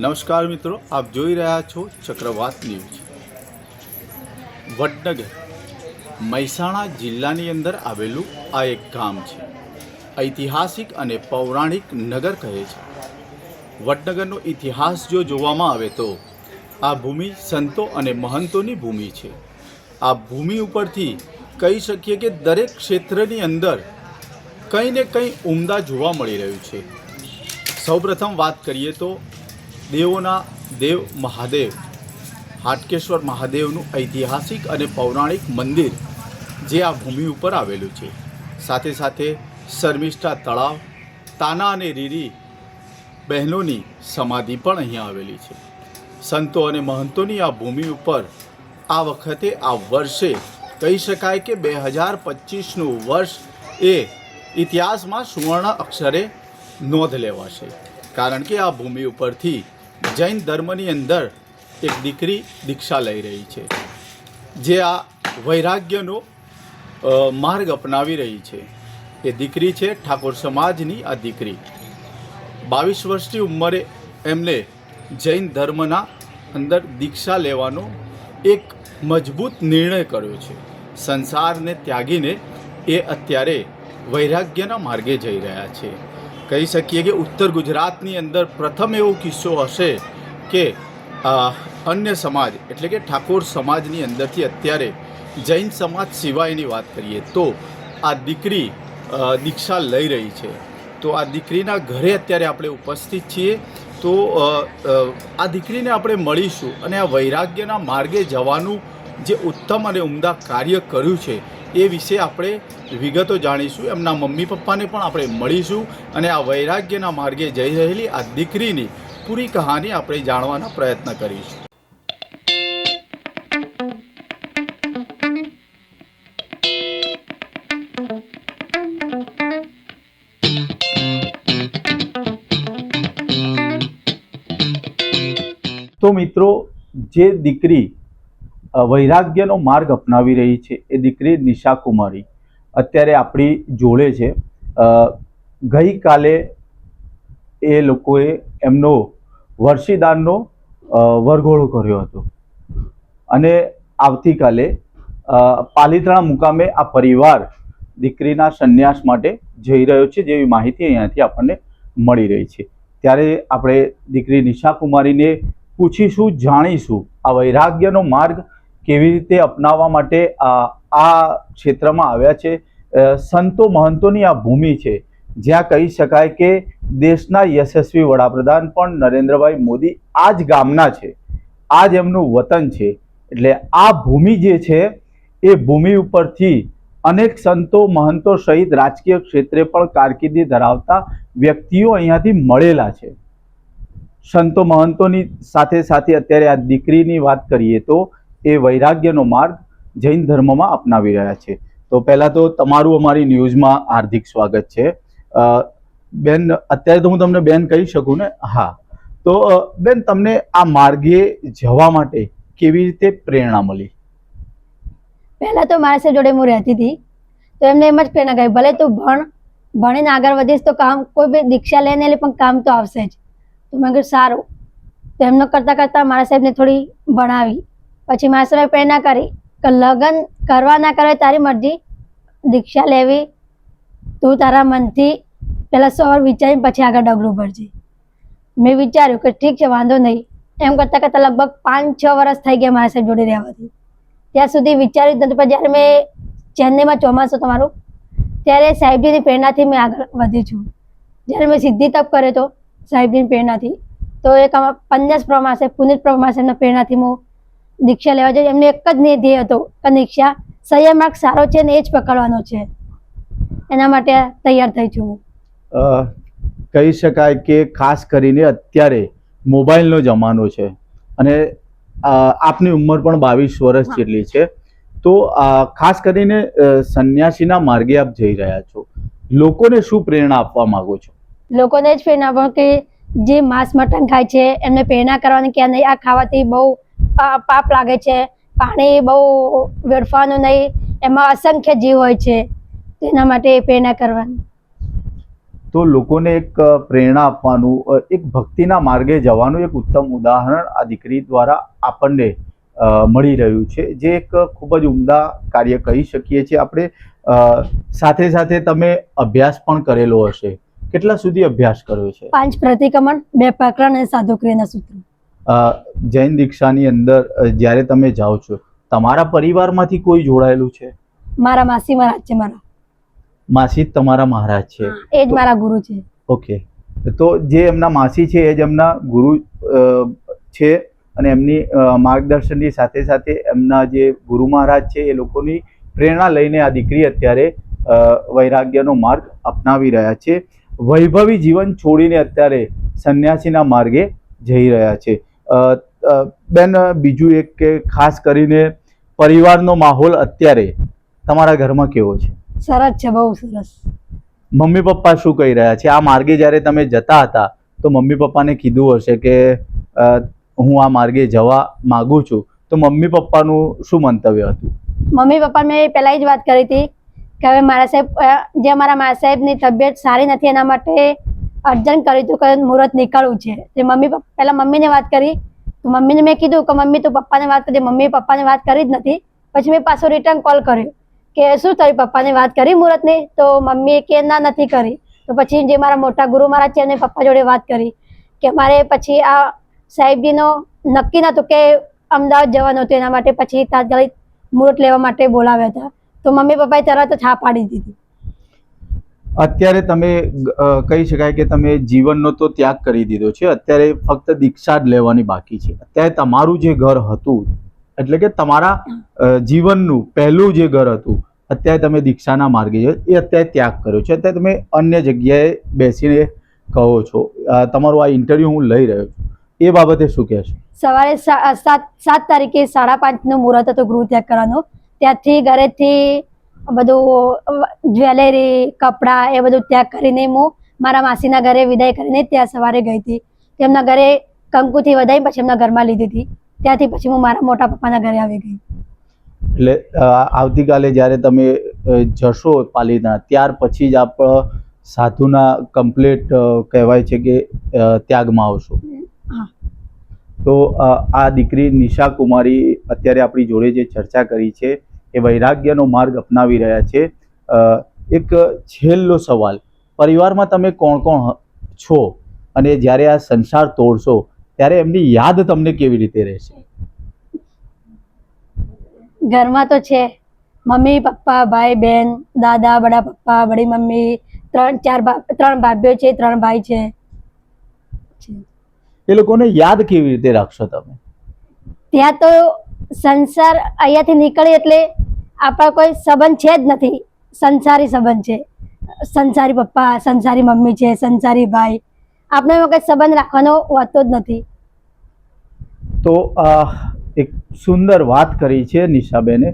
નમસ્કાર મિત્રો, આપ જોઈ રહ્યા છો ચક્રવાત ન્યૂઝ. વડનગર, મહેસાણા જિલ્લાની અંદર આવેલું આ એક ગામ છે. ઐતિહાસિક અને પૌરાણિક નગર કહે છે. વડનગરનો ઇતિહાસ જો જોવામાં આવે તો, આ ભૂમિ સંતો અને મહંતોની ભૂમિ છે. આ ભૂમિ ઉપરથી કહી શકીએ કે દરેક ક્ષેત્રની અંદર કંઈ ને કંઈ ઉમદા જોવા મળી રહ્યું છે. સૌપ્રથમ વાત કરીએ તો દેવોના દેવ મહાદેવ, હાટકેશ્વર મહાદેવનું ઐતિહાસિક અને પૌરાણિક મંદિર જે આ ભૂમિ ઉપર આવેલું છે. સાથે સાથે શર્મિષ્ઠા તળાવ, તાના અને રીરી બહેનોની સમાધિ પણ અહીંયા આવેલી છે. સંતો અને મહંતોની આ ભૂમિ ઉપર આ વખતે, આ વર્ષે કહી શકાય કે બે હજાર પચીસનું વર્ષ એ ઇતિહાસમાં સુવર્ણ અક્ષરે નોંધ લેવાશે. કારણ કે આ ભૂમિ ઉપરથી જૈન ધર્મની અંદર એક દીકરી દીક્ષા લઈ રહી છે, જે આ વૈરાગ્યનો માર્ગ અપનાવી રહી છે. એ દીકરી છે, ઠાકોર સમાજની આ દીકરી. બાવીસ વર્ષની ઉંમરે એમને જૈન ધર્મના અંદર દીક્ષા લેવાનો એક મજબૂત નિર્ણય કર્યો છે. સંસારને ત્યાગીને એ અત્યારે વૈરાગ્યના માર્ગે જઈ રહ્યા છે. કહી શકીએ કે ઉત્તર ગુજરાતની અંદર પ્રથમ એવો કિસ્સો હશે કે અન્ય સમાજ, એટલે કે ઠાકોર સમાજની અંદરથી અત્યારે જૈન સમાજ સિવાયની વાત કરીએ તો આ દીકરી દીક્ષા લઈ રહી છે. તો આ દીકરીના ઘરે અત્યારે આપણે ઉપસ્થિત છીએ. તો આ દીકરીને આપણે મળીશું અને આ વૈરાગ્યના માર્ગે જવાનું જે ઉત્તમ અને ઉમદા કાર્ય કર્યું છે એ વિશે આપણે વિગતો જાણીશું. એમના મમ્મી પપ્પાને પણ આપણે મળીશું અને આ વૈરાગ્યના માર્ગે જઈ રહેલી આ દીકરીની પૂરી કહાની આપણે જાણવાના પ્રયત્ન કરીશું. તો મિત્રો, જે દીકરી વૈરાગ્યનો માર્ગ અપનાવી રહી છે એ દીકરી નિશા કુમારી અત્યારે આપણી જોડે છે. ગઈકાલે એ લોકોએ એમનો વર્ષીદાનનો વરઘોડો કર્યો હતો. અને આવતીકાલે પાલિતાણા મુકામે આ પરિવાર દીકરીના સંન્યાસ માટે જઈ રહ્યો છે જેવી માહિતી અહીંયાથી આપણને મળી રહી છે. ત્યારે આપણે દીકરી નિશા કુમારીને પૂછીશું, જાણીશું આ વૈરાગ્યનો માર્ગ કેવી રીતે અપનાવવા માટે આ ક્ષેત્રમાં આવ્યા છે? સંતો મહંતોની આ ભૂમિ છે. જ્યાં કહી શકાય કે દેશના યશસ્વી વડાપ્રધાન પણ નરેન્દ્રભાઈ મોદી આ જ ગામના છે. આ જ એમનું વતન છે. એટલે આ ભૂમિ જે છે, એ ભૂમિ ઉપરથી અનેક સંતો મહંતો સહિત રાજકીય ક્ષેત્રે પણ કારકિર્દી ધરાવતા વ્યક્તિઓ અહીંયાથી મળેલા છે. સંતો મહંતોની સાથે સાથે અત્યારે આ દીકરીની વાત કરીએ તો એ વૈરાગ્યનો માર્ગ જૈન ધર્મમાં અપનાવી રહ્યા છે. તો પહેલાં તો તમારું અમારી ન્યૂઝમાં હાર્દિક સ્વાગત છે. બેન, અત્યારે તો હું તમને બેન કહી શકું ને? હા. તો બેન, તમને આ માર્ગે જવા માટે કેવી રીતે પ્રેરણા મળી? પહેલા તો મારા જોડે હું રહેતી હતી. તો એમને એમ જ પ્રેરણા કરી, ભલે તું ભણ, ભણીને આગળ વધીશ તો કામ, કોઈ બી દીક્ષા લઈને લે પણ કામ તો આવશે જ. તો મેં કહ્યું સારું. તો એમનો કરતાં કરતાં મારા સાહેબને થોડી ભણાવી. પછી મારા પ્રેરણા કરી કે લગ્ન કરવા ના કરે તારી મરજી, દીક્ષા લેવી, તું તારા મનથી પહેલાં સવાર વિચારી પછી આગળ ડગલું ભરજે. મેં વિચાર્યું કે ઠીક છે, વાંધો નહીં. એમ કરતાં કરતાં લગભગ પાંચ છ વર્ષ થઈ ગયા મારા સાહેબ જોડે રહેવાથી. ત્યાં સુધી વિચાર્યું જ પણ જ્યારે મેં ચેન્નઈમાં ચોમાસું તમારું, ત્યારે સાહેબજીની પ્રેરણાથી મેં આગળ વધી છું. જ્યારે મેં સિદ્ધિ તપ કર્યો હતો સાહેબજીની પ્રેરણાથી. તો એક પંદર પ્રમાસે પુનિત પ્રમાસે એમના પ્રેરણાથી હું દીક્ષા લેવા જઈ એમને એક જ ને ધ્યેય હતો કે દીક્ષા માર્ગ સારો છે ને એ જ પકડવાનો છે. એના માટે તૈયાર થઈ છું હું. કહી શકાય કે ખાસ કરીને અત્યારે મોબાઈલનો જમાનો છે અને આપની ઉંમર પણ બાવીસ વર્ષ જેટલી છે. તો ખાસ કરીને સંન્યાસીના માર્ગે આપ જઈ રહ્યા છો. લોકોને શું પ્રેરણા આપવા માંગો છો? લોકોને જ પ્રેરણા પણ કે જે માંસ મટન ખાય છે એમને પ્રેરણા કરવાની કે નહીં આ ખાવાથી બહુ પાપ લાગે છે પાણી બહુ વેડફવાનું નહીં એમાં અસંખ્ય જીવ હોય છે તેના માટે પ્રેરણા કરવાની. તો લોકોને એક પ્રેરણા આપવાનું એક ભક્તિના માર્ગે જવાનું એક ઉત્તમ ઉદાહરણ આ દીકરી દ્વારા આપણને મળી રહ્યું છે. જે એક ખૂબ જ ઉમદા કાર્ય કહી શકીએ છીએ આપણે. સાથે સાથે તમે અભ્યાસ પણ કરેલો હશે. કેટલા સુધી અભ્યાસ કર્યો છે? પાંચ પ્રતિક્રમણ બે પ્રકરણ અને સાધુક્રિયાના સૂત્રો. અ, જૈન દીક્ષાની અંદર જ્યારે તમે જાઓ છો તમારા પરિવારમાંથી કોઈ જોડાયેલું છે? મારા માસી મહારાજ છે મારા. માસી તમારા મહારાજ છે. એ જ મારા ગુરુ છે. ઓકે. તો જે એમના માસી છે એ જ એમના ગુરુ છે અને એમની માર્ગદર્શનની સાથે સાથે એમના જે ગુરુ મહારાજ છે એ લોકોની પ્રેરણા લઈને આ દીકરી અત્યારે વૈરાગ્યનો માર્ગ અપનાવી રહ્યા છે. વૈભવી જીવન છોડીને અત્યારે સંન્યાસીના માર્ગે જઈ રહ્યા છે. બેન બીજું એક કે ખાસ કરીને પરિવારનો માહોલ અત્યારે તમારા ઘરમાં કેવો છે? સરસ છે બહુ સરસ. મમ્મી પપ્પા શું કહી રહ્યા છે? આ માર્ગે જ્યારે તમે જતા હતા તો મમ્મી પપ્પાને કીધું હશે કે હું આ માર્ગે જવા માંગુ છું. તો મમ્મી પપ્પાનું શું મંતવ્ય હતું? મમ્મી પપ્પા મેં પહેલાં જ વાત કરી હતી કે હવે મારા સાહેબ જે મારા મા સાહેબની તબિયત સારી નથી એના માટે અર્જન્ટ કર્યું તું કે મુહૂર્ત નીકળવું છે. તે મમ્મી પહેલા મમ્મીને વાત કરી. તો મમ્મીને મેં કીધું કે મમ્મી તું પપ્પાને વાત કરી. મમ્મી પપ્પાને વાત કરી જ નથી. પછી મેં પાછો રિટર્ન કોલ કર્યો કે શું થયું પપ્પાને વાત કરી મુહૂર્તની? તો મમ્મીએ કે ના, નથી કરી. તો પછી જે મારા મોટા ગુરુ મહારાજ છે એમને પપ્પા જોડે વાત કરી કે મારે પછી આ સાહેબજીનો નક્કી નહોતું કે અમદાવાદ જવાનું હતું. એના માટે પછી તાત્કાલિક મુહૂર્ત લેવા માટે બોલાવ્યા હતા. તો મમ્મી પપ્પાએ તરત જ હા પાડી દીધી. અત્યારે તમે કહી શકાય કે તમે જીવનનો તો ત્યાગ કરી દીધો છે, અત્યારે ફક્ત દીક્ષા જ લેવાની બાકી છે. અત્યારે તમારું જે ઘર હતું, એટલે કે તમારા જીવનનું પહેલું જે ઘર હતું, અત્યારે તમે દીક્ષાના માર્ગે છે, એ અત્યારે ત્યાગ કર્યો છે. અત્યારે તમે અન્ય જગ્યાએ બેસીને કહો છો તમારું આ ઇન્ટરવ્યૂ હું લઈ રહ્યો છું. એ બાબતે શું કહેશો? સવારે સાત સાત તારીખે સાડા પાંચનું મુહૂર્ત હતું ગૃહ ત્યાગ કરવાનું. ત્યાંથી ઘરેથી બધું જ્વેલરી કપડાં એ બધું ત્યાગ કરીને હું મારા માસીના ઘરે વિદાય કરીને ત્યાં સવારે ગઈ હતી. તેમના ઘરે કંકુથી વધાઈ પછી એમના ઘરમાં લીધી હતી. ત્યાંથી પછી હું મારા મોટા પપ્પાના ઘરે આવી ગઈ. એટલે આવતીકાલે જ્યારે તમે જશો પાલીના ત્યાર પછી જ આપ સાધુના કમ્પ્લીટ કહેવાય છે કે ત્યાગમાં આવશો. હા. તો આ દીકરી નિશા કુમારી અત્યારે આપણી જોડે જે ચર્ચા કરી છે એ વૈરાગ્યનો માર્ગ અપનાવી રહ્યા છે. એક છેલ્લો સવાલ. પરિવારમાં તમે કોણ કોણ છો? અને જ્યારે આ સંસાર તોડશો ત્યારે એમની યાદ તમને કેવી રીતે રહેશે? ઘરમાં તો છે. મમ્મી પપ્પા ભાઈ બહેન દાદા બડા પપ્પા બડી મમ્મી ત્રણ ચાર ત્રણ ભાભીઓ છે ત્રણ ભાઈ છે છે. એ લોકોને યાદ કેવી રીતે રાખશો તમે? ત્યાં તો સંસાર અહીંયાથી નીકળે એટલે આપણા કોઈ સંબંધ છે જ નથી. સંસારી સંબંધ છે. સંસારી પપ્પા, સંસારી મમ્મી છે, સંસારી ભાઈ. આપણે એમાં કંઈ સંબંધ રાખવાનો હોતો જ નથી. તો એક સુંદર વાત કરી છે નિશાબેને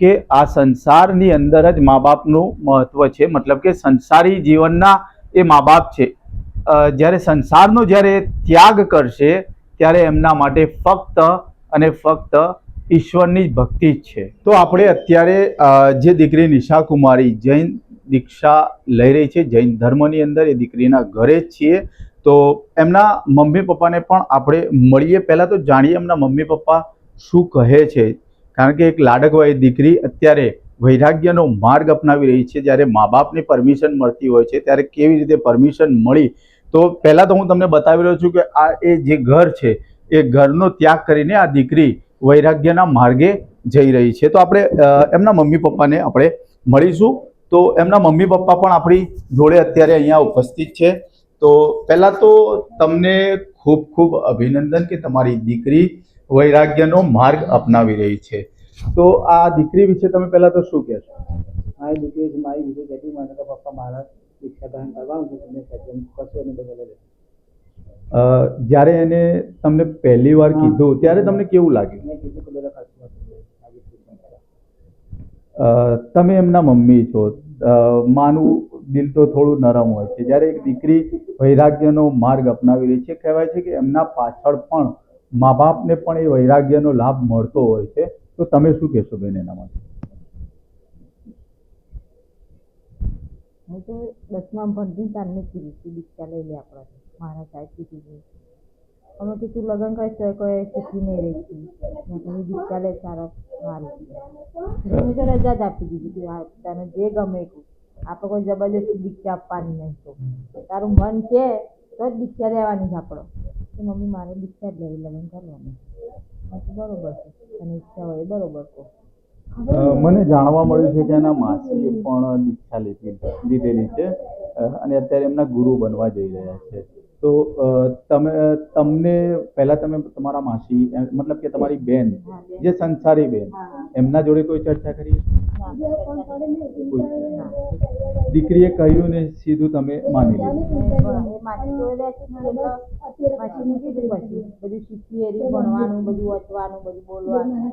કે આ સંસારની અંદર જ મા બાપનું મહત્વ છે. મતલબ કે સંસારી જીવનના એ મા બાપ છે જ્યારે સંસારનો જ્યારે ત્યાગ કરશે, ત્યારે એમના માટે ફક્ત અને ફક્ત ઈશ્વરની ભક્તિ જ છે. તો આપણે અત્યારે જે દીકરી નિશા કુમારી જૈન દીક્ષા લઈ રહી છે, જૈન ધર્મની અંદર એ દીકરીના ઘરે જ છીએ. તો એમના મમ્મી પપ્પાને પણ આપણે મળીએ. પહેલાં તો જાણીએ એમના મમ્મી પપ્પા શું કહે છે. કારણ કે એક લાડકવાય દીકરી અત્યારે વૈરાગ્યનો માર્ગ અપનાવી રહી છે. જ્યારે મા બાપની પરમિશન મળતી હોય છે, ત્યારે કેવી રીતે પરમિશન મળી? તો પહેલાં તો હું તમને બતાવી રહ્યો છું કે આ એ જે ઘર છે, એ ઘરનો ત્યાગ કરીને આ દીકરી વૈરાગ્યના માર્ગે જઈ રહી છે. તો આપણે એમના મમ્મી પપ્પાને આપણે મળીશું. તો એમના મમ્મી પપ્પા પણ આપણી જોડે અત્યારે અહીંયા ઉપસ્થિત છે. તો પહેલાં તો તમને ખૂબ ખૂબ અભિનંદન કે તમારી દીકરી વૈરાગ્યનો માર્ગ અપનાવી રહી છે. તો આ દીકરી વિશે તમે પહેલાં તો શું કહેશો? મારી દીકરી મારી દીકરી પપ્પા મારા શિક્ષા ગ્રહણ કરવાનું છે તમને સજ્જન અને બદલે જ્યારે એને તમને પહેલી વાર કીધું ત્યારે તમને કેવું લાગ્યું? તમે એમના મમ્મી છો. માનું દિલ તો થોડું નરમ હોય છે. જ્યારે એક દીકરી વૈરાગ્યનો માર્ગ અપનાવી રહી છે કહેવાય છે કે એમના પાછળ પણ મા બાપને પણ એ વૈરાગ્યનો લાભ મળતો હોય છે. તો તમે શું કહેશો બેન એના માટે? હું તો દસમાં ભણતી તારને કીધી તું દીક્ષા લઈ લે આપણાથી મારા સાહેબ કીધી હતું અમે કીધું, લગ્ન કરીશ કોઈ શીખી નહીં રહી છું મેં કીધું, દીક્ષા લે સારા મારી મેં તો રજા જ આપી દીધી તું તને જે ગમે કર. આપણે કોઈ જબરજસ્તી દીક્ષા આપવાની નહીં તો. તારું મન છે તો જ દીક્ષા લેવાની છે આપણો. તો મમ્મી, મારે દીક્ષા જ લેવી, લગ્ન કરવાનું. બરોબર છે. તને ઈચ્છા હોય બરોબર કહો મને જાણવા મળ્યું છે કે એના માસીએ પણ દીક્ષા લીધી લીધેલી છે. અને અત્યારે એમના ગુરુ બનવા જઈ રહ્યા છે. તો અ, તમે તમને પહેલા તમે તમારા માસી મતલબ કે તમારી બેન જે સંસારી બેન એમના જોડે કોઈ ચર્ચા કરી? દીકરીએ કહ્યું ને સીધું તમે માની લીધું બધું શીખી ભણવાનું, બધું વચવાનું બધું બોલવાનું.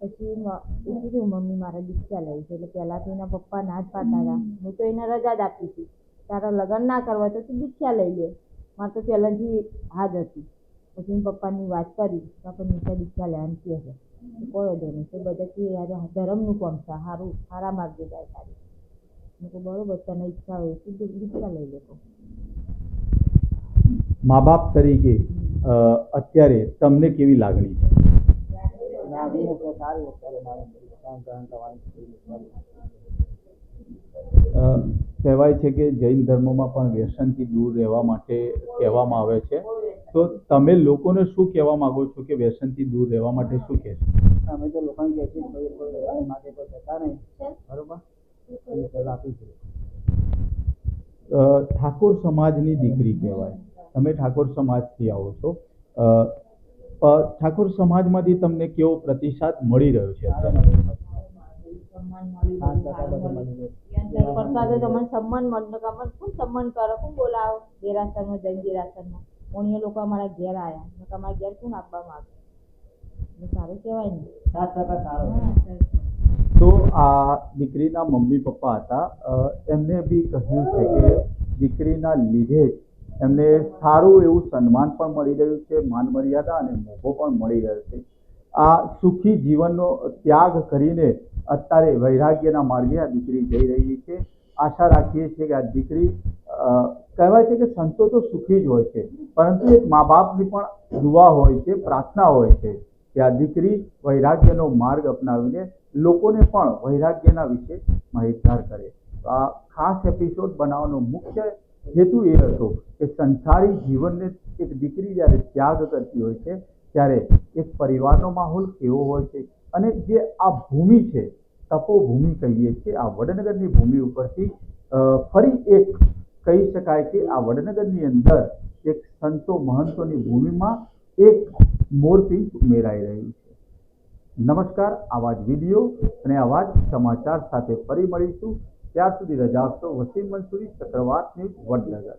પછી મમ્મી, મારા દીક્ષા લઈ છે. એટલે પહેલાં એના પપ્પા ના જ પાડતા હતા. હું તો એને રજા જ આપી હતી. તારા લગ્ન ના કરવા તો તું દીક્ષા લઈ લે. મારે તો પહેલાંથી હા જ હતી. પછી પપ્પાની વાત કરી. તો નીચે દીક્ષા લેવાની કહે છે. કોઈ વાંધો નહીં. તો બધા કે ધર્મનું કામ છે. સારું, સારા માર્ગે જાય તારી. મેં બરોબર તને ઈચ્છા હોય તો દી- દીક્ષા લઈ લેતો મા બાપ તરીકે અત્યારે તમને કેવી લાગણી છે? કહેવાય છે કે જૈન ધર્મમાં પણ વ્યસનથી દૂર રહેવા માટે કહેવામાં આવે છે. તો તમે લોકોને શું કહેવા માંગો છો કે વ્યસનથી દૂર રહેવા માટે શું કહેશો? અમે તો લોકોને કહે છે કે ભાઈ કોઈ વ્યવહાર માટે કોઈ જતા નહીં. બરોબર? ઠાકોર સમાજની દીકરી કહેવાય. તમે ઠાકોર સમાજથી આવો છો. ઠાકોર સમાજમાંથી તમને કેવો પ્રતિસાદ મળી રહ્યો છે? સન્માન પ્રસાદે તમને કરે? કોણ બોલાવો? દેરાસરમાં જૈન દેરાસરમાં કોણીએ લોકો અમારા ઘેર આવ્યા અમારા ઘેર કોણ આપવા માંગે સારું કહેવાય ને. સાત ટકા સારો. તો આ દીકરીના મમ્મી પપ્પા હતા. એમને બી કહ્યું છે કે દીકરીના લીધે જ એમને સારું એવું સન્માન પણ મળી રહ્યું છે માન મર્યાદા અને મોભો પણ મળી રહ્યો છે. આ સુખી જીવનનો ત્યાગ કરીને અત્યારે વૈરાગ્યના માર્ગે આ દીકરી જઈ રહી છે. આશા રાખીએ છીએ કે આ દીકરી કહેવાય છે કે સંતો તો સુખી જ હોય છે, પરંતુ એક મા બાપની પણ દુવા હોય છે, પ્રાર્થના હોય છે. કે આ દીકરી વૈરાગ્યનો માર્ગ અપનાવીને લોકોને પણ વૈરાગ્યના વિશે માહિતગાર કરે. તો આ ખાસ એપિસોડ બનાવવાનો મુખ્ય હેતુ એ હતો કે સંસારી જીવનને એક દીકરી જ્યારે ત્યાગ કરતી હોય છે, ત્યારે એક પરિવારનો માહોલ કેવો હોય છે અને જે આ ભૂમિ છે, તપોભૂમિ કહીએ છીએ, આ વડનગરની ભૂમિ ઉપરથી ફરી એક કહી શકાય કે આ વડનગરની અંદર એક સંતો મહંતોની ભૂમિમાં એક મોરપીંછ ઉમેરાઈ રહ્યું છે. નમસ્કાર, આવા જ વીડિયો અને આવા જ સમાચાર સાથે ફરી મળીશું. ત્યાર સુધી રજા આપશો વસીમ મંસૂરી, ચક્રવાત ન્યૂઝ વડનગર.